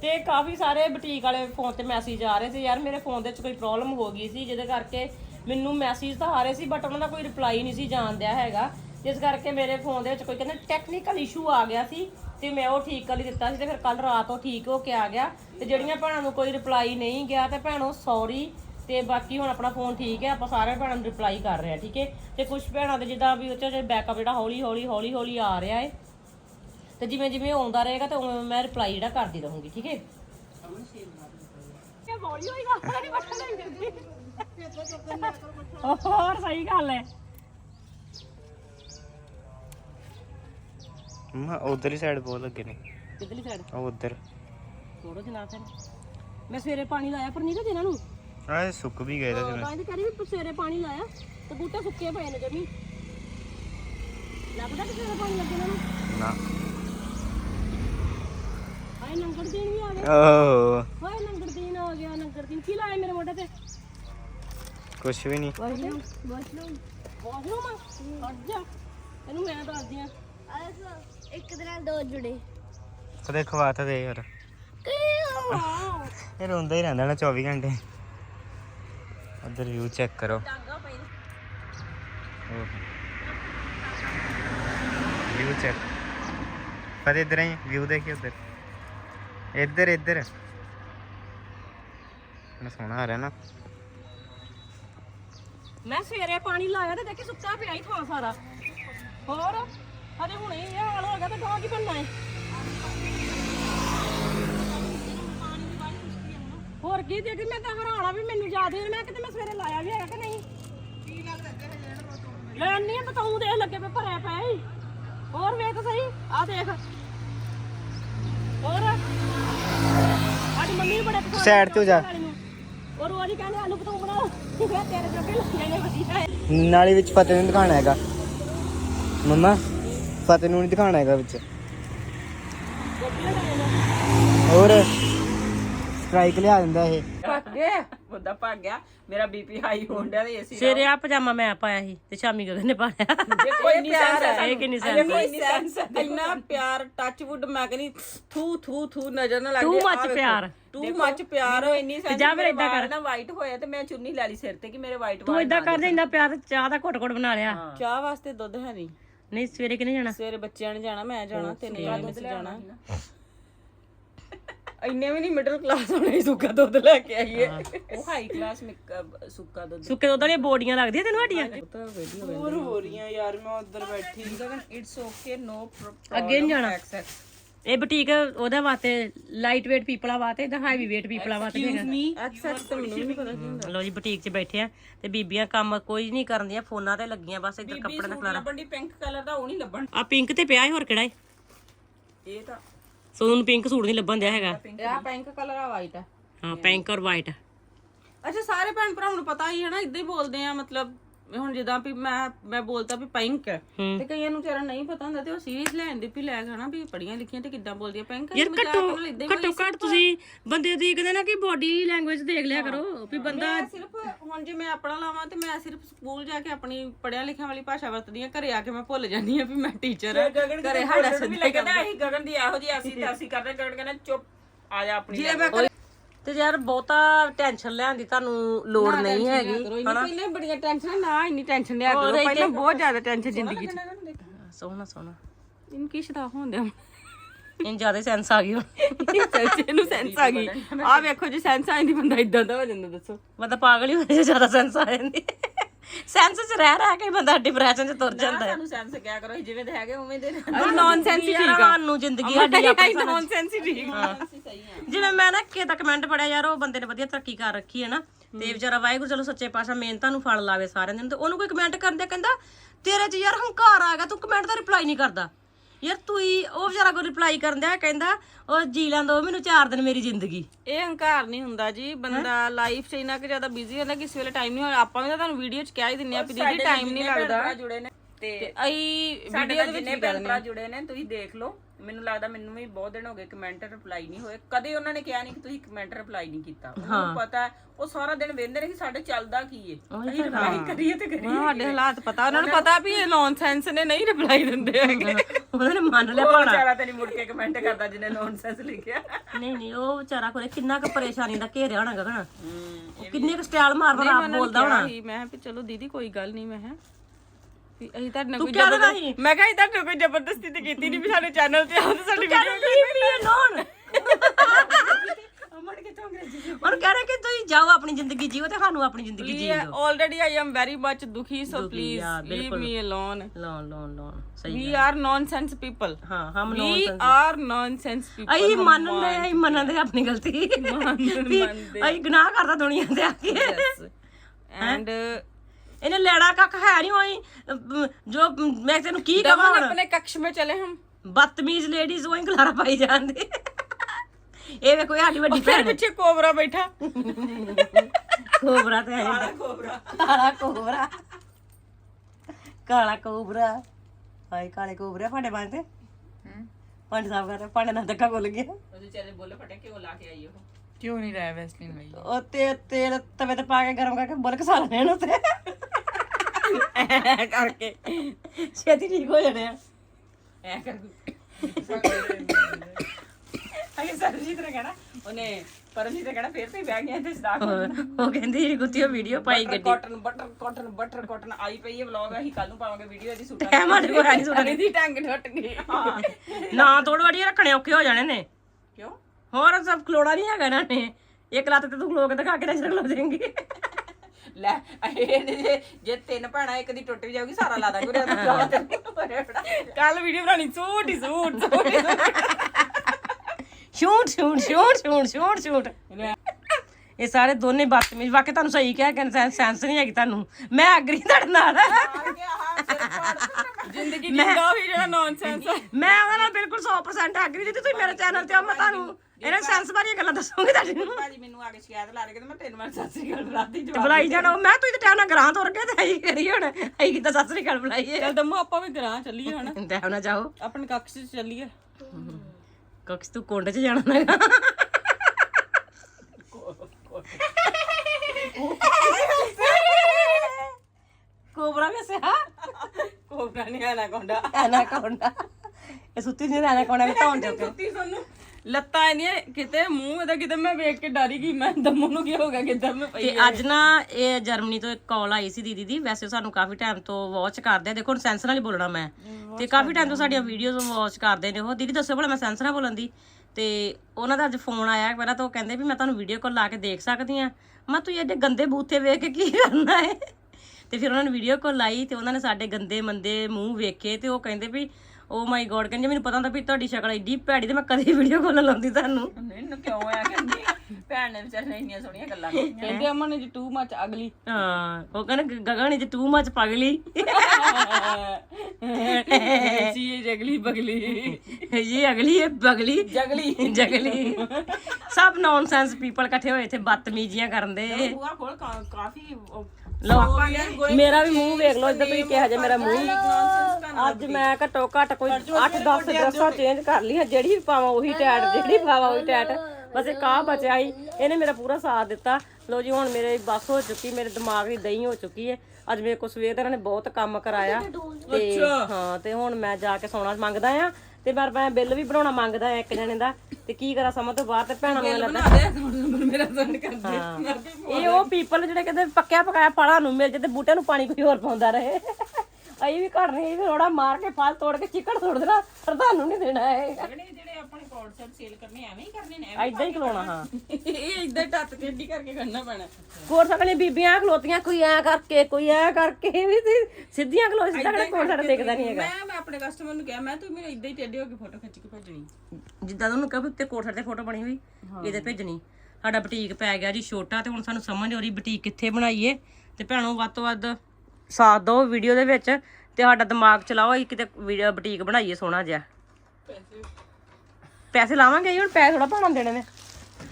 ਤੇ ਕਾਫੀ ਸਾਰੇ ਬੁਟੀਕ ਵਾਲੇ ਫੋਨ ਤੇ ਮੈਸੇਜ ਆ ਰਹੇ ਸੀ ਯਾਰ ਮੇਰੇ ਫੋਨ ਦੇ ਵਿੱਚ ਕੋਈ ਪ੍ਰੋਬਲਮ ਹੋ ਗਈ ਸੀ ਜਿਹਦੇ ਕਰਕੇ ਮੈਨੂੰ ਮੈਸੇਜ ਤਾਂ ਆ ਰਹੇ ਸੀ ਬਟ ਉਹਨਾਂ ਦਾ ਕੋਈ ਰਿਪਲਾਈ ਨਹੀਂ ਸੀ ਜਾਣ ਦਿਆ ਹੈਗਾ। ਜਿਸ ਕਰਕੇ ਮੇਰੇ ਫੋਨ ਦੇ ਵਿੱਚ ਕੋਈ ਕਹਿੰਦਾ ਟੈਕਨੀਕਲ ਇਸ਼ੂ ਆ ਗਿਆ ਸੀ ਤੇ ਮੈਂ ਉਹ ਠੀਕ ਕਰ ਦਿੱਤਾ ਸੀ ਤੇ ਫਿਰ ਕੱਲ ਰਾਤ ਉਹ ਠੀਕ ਹੋ ਕੇ ਆ ਗਿਆ ਤੇ ਜਿਹੜੀਆਂ ਭੈਣਾਂ ਨੂੰ ਕੋਈ ਰਿਪਲਾਈ ਨਹੀਂ ਗਿਆ ਤੇ ਭੈਣੋ ਸੌਰੀ ਤੇ ਬਾਕੀ ਹੁਣ ਆਪਣਾ ਫੋਨ ਠੀਕ ਹੈ ਆਪਾਂ ਸਾਰੇ ਭੈਣਾਂ ਨੂੰ ਰਿਪਲਾਈ ਕਰ ਰਹੇ ਆ ਠੀਕ ਹੈ? ਤੇ ਕੁਝ ਭੈਣਾਂ ਦੇ ਜਿੱਦਾਂ ਵੀ ਉਹ ਚ ਬੈਕਅਪ ਜਿਹੜਾ ਹੌਲੀ ਹੌਲੀ ਹੌਲੀ ਹੌਲੀ ਆ ਰਿਹਾ ਹੈ ਤੇ ਜਿਵੇਂ ਜਿਵੇਂ ਆਉਂਦਾ ਰਹੇਗਾ ਤੇ ਉਵੇਂ ਮੈਂ ਰਿਪਲਾਈ ਜਿਹੜਾ ਕਰਦੀ ਰਹੂੰਗੀ ਠੀਕ ਹੈ? ਇਹ ਹੌਲੀ ਹੌਲੀ ਗੱਲ ਨਹੀਂ ਪਤਾ ਹੋਰ ਸਹੀ ਗੱਲ ਹੈ। ਮੈਂ ਉਧਰਲੀ ਸਾਈਡ ਬਹੁਤ ਲੱਗੇ ਨੇ। ਕਿੱਧਰਲੀ ਸਾਈਡ ਉਹ ਉਧਰ। ਥੋੜੋ ਜਨਾ ਫਿਰ। ਮੈਂ ਸਵੇਰੇ ਪਾਣੀ ਲਾਇਆ ਪਰ ਨਹੀਂ ਤਾਂ ਇਹਨਾਂ ਨੂੰ। ਆਹ ਸੁੱਕ ਵੀ ਗਏ ਦਾ ਤਾਂ ਇਹ ਕਰੀ ਵੀ ਸਵੇਰੇ ਪਾਣੀ ਲਾਇਆ ਤੇ ਬੂਟੇ ਸੁੱਕੇ ਪਏ ਨੇ ਜਮੀ। ਲੱਗਦਾ ਕਿ ਸਵੇਰੇ ਪਾਣੀ ਲੱਗੇ ਇਹਨਾਂ ਨੂੰ? ਨਾ। ਹਾਏ ਨੰਗੜ ਦੇਣ ਵੀ ਆ ਗਏ। ਓਹ ਹਾਏ ਨੰਗੜ ਦੇਣ ਆ ਗਿਆ ਨੰਗੜ ਦੇਣ। ਕੀ ਲਾਇਆ ਮੇਰੇ ਮੋਢੇ ਤੇ? ਕੁਛ ਵੀ ਨਹੀਂ। Washroom washroom. ਵਾਸ਼ਰੂਮ ਹਟ ਜਾ ਇਹਨੂੰ ਮੈਂ ਦੱਸਦੀ ਆ। ਇੱਕ ਦੇ ਨਾਲ ਦੋ ਜੁੜੇ। ਕਦੇ ਖਵਾ ਤਾਂ ਦੇ ਯਾਰ ਇਹ ਰੋਂਦਾ ਹੀ ਰਹਿੰਦਾ ਨਾ 24 ਘੰਟੇ। ਉਧਰ ਵਿਊ ਚੈੱਕ ਕਰੋ। ਵਿਊ ਚੈੱਕ ਪਰ ਇਧਰ ਹੀ ਵਿਊ ਦੇਖੀ ਉਧਰ। ਇੱਧਰ ਇੱਧਰ। ਨਾ ਸੋਹਣਾ ਆ ਰਿਹਾ ਨਾ। ਮੈਂ ਸਵੇਰੇ ਪਾਣੀ ਲਾਇਆ ਤੇ ਦੇਖੀ ਸੁੱਕਾ ਪਿਆ ਹੀ ਥਾਂ ਸਾਰਾ। ਹੋਰ? ਹਜੇ ਹੁਣੇ ਇਹ ਹਾਲ ਹੋ ਗਿਆ ਤੇ ਗਾਂ ਕੀ ਬਣਨਾ ਹੈ ਹੋਰ ਕੀ ਦੇਖ ਮੈਂ ਤਾਂ ਹਰਾਣਾ ਵੀ ਮੈਨੂੰ ਯਾਦ ਹੈ ਮੈਂ ਕਿਤੇ ਮੈਂ ਸਵੇਰੇ ਲਾਇਆ ਵੀ ਹੈਗਾ ਕਿ ਨਹੀਂ? ਲੈਣ ਨਹੀਂ ਬਤਾਉਂ ਦੇਖ ਲੱਗੇ ਪਏ ਭਰਿਆ ਪਿਆ ਈ। ਹੋਰ ਵੇਖ ਸਹੀ ਆ ਦੇਖ। ਹੋਰ? ਸਾਡੀ ਮੰਮੀ ਨੂੰ ਬੜੇ ਪਸੰਦ Side ਤੇ ਹੋ ਜਾ। ਔਰ ਉਹ ਨਹੀਂ ਕਹਿੰਦੇ ਆਲੂ ਬਤਾਉ ਬਣਾਓ। ਮੈਂ ਤੇਰੇ ਜੋਗੇ ਲੱਗ ਜਾਣੇ ਵਧੀਆ ਹੈ ਨਾਲੀ ਵਿੱਚ ਫਤਿਹ ਨੂੰ ਦਿਖਾਣਾ ਹੈਗਾ। ਮੰਮਾ ਫਤਿਹ ਨੂੰ ਨਹੀਂ ਦਿਖਾਣਾ ਹੈਗਾ ਵਿੱਚ। ਹੋਰ? ਸਟ੍ਰਾਈਕ ਲਿਆ ਦਿੰਦਾ ਇਹ। ਭੱਗ ਗਿਆ? ਬੰਦਾ ਭੱਗ ਗਿਆ। ਮੇਰਾ ਬੀਪੀ ਹਾਈ ਹੋਣ ਡਿਆ ਤੇ ਏਸੀ ਸਵੇਰੇ ਆ ਪਜਾਮਾ ਮੈਂ ਪਾਇਆ ਸੀ ਤੇ ਸ਼ਾਮੀ ਗਗਨ ਨੇ ਪਾਇਆ ਕੋਈ ਨਹੀਂ ਸੈਂਸ ਇਹ ਕਿੰਨੀ ਸੈਂਸ ਇੰਨਾ ਪਿਆਰ ਟੱਚ ਵੁੱਡ ਮੈਂ ਕਹਿੰਦੀ ਥੂ ਥੂ ਥੂ ਨਜ਼ਰ ਨਾ ਲੱਗ Too much ਪਿਆਰ। ਟੂ ਮੱਚ ਪਿਆਰ। ਹੋ ਇੰਨੀ ਸੈਂਸ ਜਾ ਫਿਰ ਏਦਾਂ ਕਰ। ਨਾ ਵਾਈਟ ਹੋਇਆ ਤੇ ਮੈਂ ਚੁੰਨੀ ਲੈ ਲਈ ਸਿਰ ਤੇ ਕਿ ਮੇਰੇ ਵਾਈਟ ਤੂੰ ਇਦਾਂ ਕਰਦੇ ਇੰਨਾ ਪਿਆਰ ਚਾਹ ਦਾ ਘੁੱਟ ਘੁੱਟ ਬਣਾ ਲਿਆ। ਚਾਹ ਵਾਸਤੇ ਦੁੱਧ ਹੈ ਨਹੀਂ ਨਹੀਂ ਸਵੇਰੇ ਕਿਨੇ ਜਾਣਾ? ਸਵੇਰੇ ਬੱਚਿਆਂ ਨੇ ਜਾਣਾ ਮੈਂ ਜਾਣਾ ਤਿੰਨ ਵਜੇ ਵਿੱਚ ਜਾਣਾ। ਇੰਨੇ ਵੀ ਨਹੀਂ ਮਿਡਲ ਕਲਾਸ ਹੋਣੇ ਸੁੱਕਾ ਦੁੱਧ ਲੈ ਕੇ ਆਈਏ। ਉਹ ਹਾਈ ਕਲਾਸ ਸੁੱਕਾ ਦੁੱਧ। ਸੁੱਕੇ ਦੁੱਧ ਵਾਲੀਆਂ ਬੋਡੀਆਂ ਲੱਗਦੀਆਂ ਤੈਨੂੰ ਹੱਡੀਆਂ? ਤਾਂ ਵੀਡੀਓ ਹੋਰ ਹੋ ਰਹੀਆਂ ਯਾਰ ਮੈਂ ਉੱਧਰ ਬੈਠੀ ਇਟਸ ਓਕੇ ਨੋ ਅੱਗੇ ਨਹੀਂ ਜਾਣਾ? ਇਹ ਬੁਟੀਕ ਉਹਦਾ ਵਾਸਤੇ ਲਾਈਟ weight ਪੀਪਲਾਂ ਵਾਸਤੇ ਤੇ ਹਾਈਵੀ weight ਪੀਪਲਾਂ ਵਾਸਤੇ ਹੈਗਾ। ਐਕਸੈਸ ਤਾਂ ਮੈਨੂੰ ਵੀ ਨਹੀਂ ਪਤਾ ਕੀ ਹੁੰਦਾ। ਲੋ ਜੀ ਬੁਟੀਕ 'ਚ ਬੈਠੇ ਆ ਤੇ ਬੀਬੀਆਂ ਕੰਮ ਕੋਈ ਨਹੀਂ ਕਰਨਦੀਆਂ ਫੋਨਾਂ ਤੇ ਲੱਗੀਆਂ ਬਸ ਇੱਧਰ ਕੱਪੜੇ ਦਾ ਖਲਾਰਾ। ਲੱਭਣ ਦੀ ਪਿੰਕ ਕਲਰ ਦਾ ਉਹ ਨਹੀਂ ਲੱਭਣ। ਆ ਪਿੰਕ ਤੇ ਪਿਆ ਹੈ ਹੋਰ ਕਿਹੜਾ ਹੈ ਇਹ ਤਾਂ ਸੋਨੂੰ ਨੂੰ ਪਿੰਕ ਸੂਟ ਨਹੀਂ ਲੱਭਣ ਦਿਆ ਹੈਗਾ। ਇਹ ਪਿੰਕ ਕਲਰ ਆ ਵਾਈਟ ਆ ਹਾਂ ਪਿੰਕ ਔਰ ਵਾਈਟ ਅੱਛਾ ਸਾਰੇ ਭੈਣ ਭਰਾਵਾਂ ਨੂੰ ਪਤਾ ਹੀ ਹੈ ਨਾ ਇਦਾਂ ਹੀ ਬੋਲਦੇ ਆ ਮਤਲਬ ਹੁਣ ਜਿੱਦਾਂ ਵੀ ਮੈਂ ਮੈਂ ਬੋਲਤਾ ਵੀ ਪਿੰਕ ਹੈ। ਤੇ ਕਈਆਂ ਨੂੰ ਵਿਚਾਰਾ ਨਹੀਂ ਪਤਾ ਹੁੰਦਾ ਤੇ ਉਹ ਸੀਰੀਅਸ ਲੈਣ ਦੀ ਵੀ ਲੈ ਜਾਣਾ ਵੀ ਪੜੀਆਂ ਲਿਖੀਆਂ ਤੇ ਕਿੱਦਾਂ ਬੋਲਦੀਆਂ ਪਿੰਕ ਯਾਰ ਘੱਟੋ ਘੱਟੋ ਘੱਟ ਤੁਸੀਂ ਬੰਦੇ ਦੀ ਕਹਿੰਦੇ ਨਾ ਕਿ ਬੋਡੀ ਲੈਂਗੁਏਜ ਦੇਖ ਲਿਆ ਕਰੋ ਵੀ ਬੰਦਾ ਸਿਰਫ ਹੁਣ ਜੇ ਮੈਂ ਆਪਣਾ ਲਾਵਾਂ ਤੇ ਮੈਂ ਸਿਰਫ ਸਕੂਲ ਜਾ ਕੇ ਆਪਣੀ ਪੜਿਆ ਲਿਖਿਆ ਵਾਲੀ ਭਾਸ਼ਾ ਵਰਤਦੀ ਆ ਘਰੇ ਆ ਕੇ ਮੈਂ ਭੁੱਲ ਜਾਂਦੀ ਆ ਵੀ ਮੈਂ ਟੀਚਰ ਆ। ਘਰੇ ਸਾਡਾ ਸਿੱਧਾ ਕਹਿੰਦਾ ਅਸੀਂ ਗਗਨ ਦੀ ਇਹੋ ਜੀ ਅਸੀਂ ਤੇ ਅਸੀਂ ਕਰਦੇ ਗਗਨ ਕਹਿੰਦਾ ਚੁੱਪ ਆ ਜਾ ਆਪਣੀ ਜੇ ਮੈਂ ਤੇ ਯਾਰ ਬਹੁਤਾ ਟੈਨਸ਼ਨ ਲੈਣ ਦੀ ਤੁਹਾਨੂੰ ਲੋੜ ਨਹੀਂ ਹੈਗੀ ਪਹਿਲਾਂ ਬੜੀਆਂ ਟੈਨਸ਼ਨ ਨਾ ਇੰਨੀ ਟੈਨਸ਼ਨ ਲਿਆ ਕਰੋ। ਪਹਿਲਾਂ ਬਹੁਤ ਜ਼ਿਆਦਾ ਟੈਨਸ਼ਨ ਜ਼ਿੰਦਗੀ 'ਚ। ਸੋਹਣਾ ਸੋਹਣਾ। ਇਹਨੂੰ ਕੀ ਸ਼ਦਾ ਹੁੰਦੇ ਆ ਇਹਨੂੰ ਜ਼ਿਆਦਾ ਸੈਂਸ ਆ ਗਈ ਹੁਣ। ਇਹਨੂੰ ਸੈਂਸ ਆ ਗਈ। ਆ ਵੇਖੋ ਜੀ ਸੈਂਸ ਆ ਜਾਂਦੀ ਬੰਦਾ ਇਦਾਂ ਦਾ ਹੋ ਜਾਂਦਾ ਦੱਸੋ। ਬੰਦਾ ਪਾਗਲ ਹੀ ਹੋ ਜਾਏ ਜ਼ਿਆਦਾ ਸੈਂਸ ਆ ਜਾਂਦੀ। ਸੈਂਸ ਚ ਰਹਿ ਰਹਿ ਕੇ ਬੰਦਾ ਡਿਪਰੈਸ਼ਨ ਚ ਤੁਰ ਜਾਂਦਾ ਹੈ। ਸਾਨੂੰ ਸੈਂਸ ਕਿਆ ਕਰੋ ਅਸੀਂ ਜਿਵੇਂ ਦੇ ਹੈਗੇ ਉਵੇਂ ਦੇ ਨੌਨਸੈਂਸ ਹੀ ਠੀਕ ਆ। ਸਾਨੂੰ ਜ਼ਿੰਦਗੀ ਸਾਡੀ ਆਪਣੀ ਨੌਨਸੈਂਸ ਹੀ ਠੀਕ ਆ। ਜਿਵੇਂ ਮੈਂ ਨਾ ਕਿਸੇ ਦਾ ਕਮੈਂਟ ਪੜਿਆ ਯਾਰ ਉਹ ਬੰਦੇ ਨੇ ਵਧੀਆ ਤਰੱਕੀ ਕਰ ਰੱਖੀ ਹੈ ਨਾ। ਤੇ ਵਿਚਾਰਾ ਵਾਹਿਗੁਰੂ ਚਲੋ ਸੱਚੇ ਪਾਤਸ਼ਾਹ ਮਿਹਨਤਾਂ ਨੂੰ ਫਲ ਲਾਵੇ ਸਾਰਿਆਂ ਦਿਨ ਤੇ ਉਹਨੂੰ ਕੋਈ ਕਮੈਂਟ ਕਰਦੇ ਕਹਿੰਦਾ ਤੇਰੇ 'ਚ ਯਾਰ ਹੰਕਾਰ ਆ ਗਿਆ ਤੂੰ ਕਮੈਂਟ ਦਾ ਰਿਪਲਾਈ ਨਹੀਂ ਕਰਦਾ। ਯਾਰ ਤੂੰ ਹੀ ਉਹ ਵਿਚਾਰਾ ਕੋਈ ਰਿਪਲਾਈ ਕਰਨ ਦਿਆ ਕਹਿੰਦਾ ਉਹ ਜੀ ਲੈਂਦਾ ਮੈਨੂੰ 4 ਦਿਨ ਮੇਰੀ ਜ਼ਿੰਦਗੀ। ਇਹ ਹੰਕਾਰ ਨਹੀਂ ਹੁੰਦਾ ਜੀ ਬੰਦਾ ਲਾਈਫ 'ਚ ਇੰਨਾ ਕਿ ਜ਼ਿਆਦਾ ਬਿਜ਼ੀ ਹੁੰਦਾ ਕਿ ਇਸ ਵੇਲੇ ਟਾਈਮ ਨਹੀਂ ਆਪਾਂ ਵੀ ਤਾਂ ਤੁਹਾਨੂੰ ਵੀਡੀਓ 'ਚ ਕਹਿ ਹੀ ਦਿੰਨੇ ਆ ਵੀ ਦੀਦੀ ਟਾਈਮ ਨਹੀਂ ਲੱਗਦਾ। ਜੁੜੇ ਨੇ ਤੇ ਅਈ ਸਾਡੇ ਵੀਡੀਓ ਨਾਲ ਦੇ ਵਿੱਚ ਜਿੰਨੇ ਵੀ ਭੈਣ ਕਰਨੇ ਭਰਾ ਜੁੜੇ ਨੇ ਤੁਸੀਂ ਦੇਖ ਲਓ। ਮੈਨੂੰ ਲੱਗਦਾ ਮੈਨੂੰ ਵੀ ਬਹੁਤ ਦਿਨ ਹੋ ਗਏ ਕਮੈਂਟ ਰਿਪਲਾਈ ਨਹੀਂ ਹੋਏ। ਕਦੇ ਉਹਨਾਂ ਨੇ ਕਿਹਾ ਨਹੀਂ ਕਿ ਤੁਸੀਂ ਕਮੈਂਟ ਰਿਪਲਾਈ ਨਹੀਂ ਕੀਤਾ। ਉਹਨਾਂ ਪਤਾ ਹੈ, ਉਹ ਸਾਰਾ ਦਿਨ ਵੇਂਦੇ ਨੇ ਕਿ ਸਾਡੇ ਚੱਲਦਾ ਕੀ ਏ? ਅਸੀਂ ਰਿਪਲਾਈ ਕਰੀਏ ਤੇ ਕਰੀਏ। ਸਾਡੇ ਹਾਲਾਤ ਪਤਾ। ਉਹਨਾਂ ਨੂੰ ਪਤਾ ਵੀ ਇਹ ਨੌਨਸੈਂਸ ਨੇ ਨਹੀਂ ਰਿਪਲਾਈ ਦਿੰਦੇ ਹੈਗੇ। ਉਹਨਾਂ ਨੇ ਮੰਨ ਲਿਆ ਉਹ ਭਾਣਾ। ਵਿਚਾਰਾ ਤੇ ਨਹੀਂ ਮੁੜ ਕੇ ਕਮੈਂਟ ਕਰਦਾ ਜਿਹਨੇ ਨੌਨਸੈਂਸ ਲਿਖਿਆ। ਨਹੀਂ ਨਹੀਂ ਉਹ ਵਿਚਾਰਾ ਕੋਲੇ ਕਿੰਨਾ ਕੁ ਪਰੇਸ਼ਾਨੀ ਦਾ ਘੇਰਿਆ ਹੋਣਾ ਗਗਨ ਉਹ ਕਿੰਨੇ ਕੁ ਸਟਾਈਲ ਮਾਰ ਮਾਰ ਆਪ ਬੋਲਦਾ ਹੋਣਾ। ਮੈਂ ਕਿਹਾ ਵੀ ਚਲੋ ਦੀਦੀ ਕੋਈ ਗੱਲ ਨਹੀਂ ਮੈਂ ਹੈ ਵੀ ਅਸੀਂ ਤੁਹਾਡੇ ਨਾਲ ਤੂੰ ਕੋਈ ਕਿਆ ਦੇਣਾ ਜ਼ਬਰਦਸਤੀ ਸੀ? ਮੈਂ ਕਿਹਾ ਅਸੀਂ ਤੁਹਾਡੇ ਨਾਲ ਕੋਈ ਜ਼ਬਰਦਸਤੀ ਤੇ ਕੀਤੀ ਨਹੀਂ ਵੀ ਸਾਡੇ ਚੈਨਲ ਤੇ ਆਓ ਤੇ ਸਾਡੀ ਕਹਿ ਵੀਡੀਓ ਰਹੀ leave me alone ਅਮੜ ਕੇ ਤੋਂ ਅੰਗਰੇਜ਼ੀ ਔਰ ਕਹਿ ਰਹੇ ਕਿ ਤੁਸੀਂ ਜਾਓ ਆਪਣੀ ਜ਼ਿੰਦਗੀ ਜੀਓ ਤੇ ਸਾਨੂੰ ਆਪਣੀ ਜ਼ਿੰਦਗੀ ਜੀਣ ਦਿਓ। Already I am very much ਦੁਖੀ ਸੋ ਦੁਖੀ, ਪਲੀਜ਼ yeah, ਲੀਵ ਬਿਲਕੁਲ। Me alone lone lone lone ਸਹੀ ਵੀ ਆਰ ਨੌਨਸੈਂਸ ਪੀਪਲ ਹਾਂ ਹਮ we nonsense are nonsense people ਅਈ ਮੰਨਦੇ ਅਈ ਮੰਨਦੇ ਆਪਣੀ ਗਲਤੀ। ਅਈ ਗੁਨਾਹ ਕਰਦਾ ਦੁਨੀਆ ਤੇ ਆ ਕੇ। ਐਂਡ ਇਹਨੇ ਲੈਣਾ ਕੱਖ ਹੈ ਨਹੀਂ ਹੋਈ ਅਮ, ਜੋ ਅਮ, ਮੈਂ ਤੈਨੂੰ ਕੀ ਕਹਾਂ दमन ਹੁਣ अपने कक्ष में चले हम ਬਦਤਮੀਜ਼ ਲੇਡੀਜ਼ ਉਹੀ ਖਲਾਰਾ ਪਾਈ ਜਾਂਦੇ ਇਹ ਵੇ ਕੋਈ ਸਾਡੀ ਵੱਡੀ फिर ਭੈਣ पीछे कोबरा बैठा ਕੋਬਰਾ ਤੇ ਹੈ ਕੋਬਰਾ ਕਾਲਾ ਕੋਬਰਾ ਕਾਲਾ ਕੋਬਰਾ ਹਾਏ ਕਾਲੇ ਕੋਬਰੇ ਭਾਂਡੇ ਮਾਂਜਦੇ ਭਾਂਡੇ ਸਾਫ ਕਰਦੇ ਭਾਂਡੇ ਨਾਲ ਧੱਕਾ ਖੁੱਲ ਗਿਆ ਉਹਦੇ ਚਾਰੇ ਬੋਲੇ ਫਟੇ ਕਿਉਂ ਲਾ ਕੇ ਆਈ ਉਹ ਕਿਉਂ ਨਹੀਂ ਲਾਇਆ ਵੈਸਲੀਨ ਲਈ? ਉਹ ਤੇ ਤੇਲ ਤਵੇ ਤੇ ਪਾ ਕੇ ਗਰਮ ਕਰਕੇ ਬੁਲਕ ਸਾਲ ਲੈਣ ਉਤੇ। ਐ ਕਰਕੇ। ਛੇਤੀ ਠੀਕ ਹੋ ਜਾਣੇ ਆ। ਐ ਕਰਕੇ। ਅਗੇ ਸਰਜੀਤ ਨੇ ਕਹਿਣਾ ਉਹਨੇ ਪਰਮਜੀਤ ਨੇ ਕਹਿਣਾ ਫੇਰ ਤੇ ਬਹਿ ਗਿਆ ਤੇ ਸਟਾਕ ਉਹ ਕਹਿੰਦੀ ਗੁੱਤੀਓ ਵੀਡੀਓ ਪਾਈ ਗੱਡੀ। Cotton butter cotton butter cotton ਆਈ ਪਈ ਹੈ ਵਲੌਗ ਅਸੀਂ ਕੱਲ ਨੂੰ ਪਾਵਾਂਗੇ ਵੀਡੀਓ ਇਹਦੀ ਸੂਟਾਂ ਐ ਮਾਰੇ ਕੋਲ ਨਹੀਂ ਸੂਟਾਂ ਦੀ। ਟੰਗ ਟੁੱਟ ਗਈ। ਨਾ ਤੋੜ ਵੜੀ ਰੱਖਣੇ ਔਖੇ ਹੋ ਜਾਣੇ ਨੇ। ਕਿਉਂ? ਹੋਰ ਸਭ ਖਲੋੜਾ ਨਹੀਂ ਹੈਗਾ ਇਹਨਾਂ ਨੇ। ਇੱਕ ਲੱਤ ਤੇ ਤੂੰ ਖਲੋ ਦਿਖਾ ਕੇ ਨਜ਼ਰ ਖਲੋ ਦੇਂਗੀ ਲੈ ਇਹ ਜੇ- ਤਿੰਨ ਭੈਣਾਂ ਇੱਕ ਦੀ ਟੁੱਟ ਵੀ ਜਾਊਗੀ ਸਾਰਾ ਲਾ ਦਾਂਗੇ ਕੱਲ ਵੀਡੀਓ ਬਣਾਣੀ ਸੂਟ ਹੀ ਸੂਟ ਸੂਟ ਹੀ ਸੂਟ। (laughs) ਸ਼ੂਟ ਸ਼ੂਟ ਇਹ ਸਾਰੇ ਦੋਨੇ ਬਦਤਮੀਜ਼। ਵਾਕੇ ਤੁਹਾਨੂੰ ਸਹੀ ਕਿਹਾ ਕਿ ਸੈਂਸ ਨਹੀਂ ਹੈਗੀ ਤੁਹਾਨੂੰ। ਮੈਂ ਐਗਰੀ ਤੁਹਾਡੇ ਨਾਲ। ਜ਼ਿੰਦਗੀ ਜਿੰਦਾ ਹੋਈ ਜਿਹੜਾ ਨੌਨਸੈਂਸ ਮੈਂ ਉਹਨਾਂ ਬਿਲਕੁਲ 100% ਐਗਰੀ ਤੁਸੀਂ ਮੇਰੇ ਚੈਨਲ ਤੇ ਆਓ ਮੈਂ ਤੁਹਾਨੂੰ ਇਹਨਾਂ ਸੈਂਸ ਬਾਰੇ ਗੱਲਾਂ ਦੱਸੂਗੀ ਤੁਹਾਨੂੰ ਭਾਜੀ ਮੈਨੂੰ ਆ ਕੇ ਸ਼ਿਕਾਇਤ ਲਾ ਰਹੇ ਕਿ ਮੈਂ ਤਿੰਨ ਵਾਰ ਸੱਸੀ ਗੱਲ ਬੁਲਾਈ ਜਾਣਾ। ਮੈਂ ਤੂੰ ਤਾਂ ਨਾ ਗਰਾਂ ਤੁਰ ਕੇ ਤੇ ਆਈ ਕਰੀ ਹੁਣ। ਆਈ ਕਿਦਾਂ ਸੱਸਰੀ ਗੱਲ ਬੁਲਾਈਏ ਚੱਲ ਦਮੋ ਆਪਾਂ ਵੀ ਗਰਾਂ ਚੱਲੀਏ ਹੁਣ। ਤੇ ਹੁਣ ਜਾਓ। ਆਪਣ ਚ ਚੱਲੀਏ। ਕਕਸ਼ ਤੂੰ ਕੋਂਡੇ ਚ ਜਾਣਾ ਨਾ। ਨਹੀਂ ਐਨਾਕੋਂਡਾ। ਇਹ ਸੁੱਤੀ ਨਹੀਂ ਐਨਾਕੋਂਡਾ ਵੀ ਧੌਣ ਚੁੱਕੇ। ਸੁੱਤੀ ਸਾਨੂੰ। ਲੱਤਾਂ ਕਿਤੇ ਮੂੰਹ ਇਹਦਾ ਕਿਤੇ ਮੈਂ ਵੇਖ ਕੇ ਡਰ ਗਈ ਮੈਂ ਦਮੂ ਨੂੰ ਕੀ ਹੋ ਗਿਆ ਕਿੱਦਾਂ ਮੈਂ ਪਈ ਤੇ ਅੱਜ ਨਾ ਇਹ ਜਰਮਨੀ ਤੋਂ ਇੱਕ ਕਾਲ ਆਈ ਸੀ ਦੀਦੀ ਦੀ। ਵੈਸੇ ਸਾਨੂੰ ਕਾਫੀ ਟਾਈਮ ਤੋਂ ਵਾਚ ਕਰਦੇ ਆ। ਦੇਖੋ ਸੈਂਸਰ ਨਾਲ ਹੀ ਬੋਲਣਾ ਮੈਂ। ਤੇ ਕਾਫੀ ਟਾਈਮ ਤੋਂ ਸਾਡੀਆਂ ਵੀਡੀਓਜ਼ ਵਾਚ ਕਰਦੇ ਨੇ ਉਹ। ਦੀਦੀ ਦੱਸੋ ਭਲਾ ਮੈਂ ਸੈਂਸਰ ਨਾਲ ਬੋਲਣ ਦੀ। ਤੇ ਉਹਨਾਂ ਦਾ ਅੱਜ ਫੋਨ ਆਇਆ। ਪਹਿਲਾਂ ਤਾਂ ਉਹ ਕਹਿੰਦੇ ਵੀ ਮੈਂ ਤੁਹਾਨੂੰ ਵੀਡੀਓ ਕਾਲ ਲਾ ਕੇ ਦੇਖ ਸਕਦੀ ਆ। ਮੈਂ ਤੂੰ ਇਹ ਗੰਦੇ ਬੂਥੇ ਵੇਖ ਕੇ ਕੀ ਕਰਨਾ ਹੈ ਤੇ ਫਿਰ ਉਹਨਾਂ ਨੇ ਵੀਡੀਓ ਕਾਲ ਲਾਈ ਤੇ ਉਹਨਾਂ ਨੇ ਸਾਡੇ ਗੰਦੇ ਮੰਦੇ ਮੂੰਹ ਵੇਖੇ ਤੇ ਉਹ ਕਹਿੰਦੇ ਵੀ ਓ ਮਾਈ ਗੋਡ ਕਹਿੰਦੇ ਮੈਨੂੰ ਪਤਾ ਹੁੰਦਾ ਵੀ ਤੁਹਾਡੀ ਸ਼ਕਲ ਐਡੀ ਭੈੜੀ ਤੇ ਮੈਂ ਕਦੇ ਵੀਡੀਓ ਕਾਲ ਲਾਉਂਦੀ ਤੁਹਾਨੂੰ। ਮੈਨੂੰ ਕਿਉਂ ਆ ਕਹਿੰਦੀ? ਭੈਣ ਨੇ ਵਿਚਾਰ ਨੇ ਇੰਨੀਆਂ ਸੋਹਣੀਆਂ ਗੱਲਾਂ ਕੀਤੀਆਂ। ਕਹਿੰਦੇ ਅਮਨ ਨੇ ਜੀ ਟੂ ਮੱਚ ਅਗਲੀ ਹਾਂ ਉਹ ਕਹਿੰਦੇ ਗਗਨ ਇਜ ਟੂ ਮਚ ਪਗਲੀ। ਸੀ ਇਹ ਜਗਲੀ ਬਗਲੀ। ਇਹ ਅਗਲੀ ਹੈ ਬਗਲੀ। ਜਗਲੀ। ਜਗਲੀ। ਸਭ ਨੌਨਸੈਂਸ ਪੀਪਲ ਇਕੱਠੇ ਹੋਏ ਇੱਥੇ ਬਦਤਮੀਜ਼ੀਆਂ ਕਰਨ ਦੇ। ਬੂਆ ਖੋਲ ਕਾ- ਕਾਫੀ ਲੋ ਮੇਰਾ ਵੀ ਮੂੰਹ ਵੇਖ ਲਓ ਇੱਧਰ ਤੁਸੀਂ ਕਿਹਾ ਜੇ ਮੇਰਾ ਮੂੰਹ। ਅੱਜ ਮੈਂ ਘੱਟੋ ਘੱਟ ਕੋਈ 8 10 ਡਰੈਸਾਂ ਚੇਂਜ ਕਰ ਲਈਆਂ ਜਿਹੜੀ ਵੀ ਪਾਵਾਂ ਉਹੀ ਟੈਟ ਜਿਹੜੀ ਪਾਵਾਂ ਉਹੀ ਟੈਟ। ਬਸ ਇੱਕ ਆ ਬਚਿਆ ਸੀ ਇਹਨੇ ਮੇਰਾ ਪੂਰਾ ਸਾਥ ਦਿੱਤਾ। ਲੋ ਜੀ ਹੁਣ ਮੇਰੇ ਬੱਸ ਹੋ ਚੁੱਕੀ ਮੇਰੇ ਦਿਮਾਗ ਦੀ ਦਹੀਂ ਹੋ ਚੁੱਕੀ ਹੈ ਅੱਜ ਮੇਰੇ ਕੋਲ ਸਵੇਰ ਦਾ ਇਹਨਾਂ ਨੇ ਬਹੁਤ ਕੰਮ ਕਰਾਇਆ। ਤੇ ਹਾਂ ਤੇ ਹੁਣ ਮੈਂ ਜਾ ਕੇ ਸੌਣਾ ਮੰਗਦਾ ਆ। ਤੇ ਪਰ ਮੈਂ ਬਿੱਲ ਵੀ ਬਣਾਉਣਾ ਮੰਗਦਾ ਇੱਕ ਜਣੇ ਦਾ ਤੇ ਕੀ ਕਰਾਂ ਸਮਝ ਤੋਂ ਬਾਹਰ ਤੇ ਭੈਣਾਂ ਨੂੰ ਲੱਗਦਾ। ਮੇਰਾ ਸੰਡ ਕਰਦੇ ਹਾਂ। ਇਹ ਉਹ ਪੀਪਲ ਜਿਹੜੇ ਕਹਿੰਦੇ ਪੱਕਿਆ ਪਕਾਇਆ ਫਲਾਂ ਨੂੰ ਮਿਲ ਜੇ ਤੇ ਬੂਟਿਆਂ ਨੂੰ ਪਾਣੀ ਕੋਈ ਹੋਰ ਪਾਉਂਦਾ ਰਹੇ। ਅਸੀਂ ਵੀ ਘਰ ਨਹੀਂ ਵੀ ਰੋੜਾ ਮਾਰ ਕੇ ਫਲ ਤੋੜ ਕੇ ਚਿਕਨ ਤੋੜ ਦੇਣਾ ਪਰ ਤੁਹਾਨੂੰ ਨਹੀਂ ਦੇਣਾ ਹੈ ਜਿਹੜੇ ਜਿਹੜੇ ਆਪਣੇ ਕੋਡ ਸੈਟ ਸੇਲ ਕਰਨੇ ਐਵੇਂ ਹੀ ਕਰਨੇ ਨੇ ਐਦਾਂ ਹੀ ਖਲੋਣਾ ਹਾਂ। ਇਹ ਇਦਾਂ ਟੱਤ ਟੇਢੀ ਕਰਕੇ ਕਰਨਾ ਪੈਣਾ। ਕੋਰ ਸਕਲੇ ਬੀਬੀਆਂ ਖਲੋਤੀਆਂ ਕੋਈ ਐ ਕਰਕੇ ਕੋਈ ਐ ਕਰਕੇ ਵੀ ਤੇ ਸਿੱਧੀਆਂ ਖਲੋ ਸਿੱਧਾ ਕਿਹੜਾ ਕੋਰ ਸਾਡਾ ਦੇਖਦਾ ਨਹੀਂ ਹੈਗਾ। ਮੈਂ ਮੈਂ ਆਪਣੇ ਕਸਟਮਰ ਨੂੰ ਕਿਹਾ ਮੈਂ ਤੂੰ ਮੇਰੇ ਇਦਾਂ ਹੀ ਟੇਢੇ ਹੋ ਕੇ ਫੋਟੋ ਖਿੱਚ ਕੇ ਭੇਜਣੀ। ਜਿੱਦਾਂ ਤੁਹਾਨੂੰ ਕਹਾਂ ਉੱਤੇ ਕੋਠੜ ਤੇ ਫੋਟੋ ਬਣੀ ਹੋਈ ਇਹਦੇ ਭੇਜਣੀ। ਸਾਡਾ ਬੁਟੀਕ ਪੈ ਗਿਆ ਜੀ ਛੋਟਾ ਤੇ ਹੁਣ ਸਾਨੂੰ ਸਮਝ ਨਹੀਂ ਆ ਰਹੀ ਬੁਟੀਕ ਕਿੱਥੇ ਬਣਾਈਏ। ਤੇ ਭੈਣੋ ਵੱਧ ਤੋਂ ਵੱਧ ਸਾਥ ਦਿਓ ਵੀਡੀਓ ਦੇ ਵਿੱਚ ਤੇ ਸਾਡਾ ਦਿਮਾਗ ਚਲਾਓ ਅਸੀਂ ਕਿਤੇ ਬੁਟੀਕ ਬਣਾਈਏ ਸੋਹਣਾ ਜਿਹਾ। ਪੈਸੇ ਲਾਵਾਂਗੇ ਜੀ ਹੁਣ ਪੈਸੇ ਥੋੜਾ ਪਾਉਣਾ ਦੇਣੇ ਨੇ।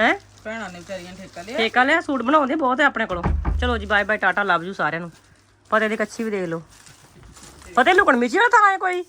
ਹੈ? ਭੈਣਾਂ ਨੇ ਵਿਚਾਰੀਆਂ ਠੇਕਾ ਲਿਆ। ਠੇਕਾ ਲਿਆ ਸੂਟ ਬਣਾਉਂਦੇ ਬਹੁਤ ਹੈ ਆਪਣੇ ਕੋਲੋਂ। ਚਲੋ ਜੀ bye bye tata love you ਸਾਰਿਆਂ ਨੂੰ। ਪਤੇ ਦੀ ਕੱਚੀ ਵੀ ਦੇਖ ਲਓ। ਪਤੇ ਲੁਕਣ ਮਿਚੀ ਵਾਲਾ ਤਾਂ ਹੈ ਕੋਈ?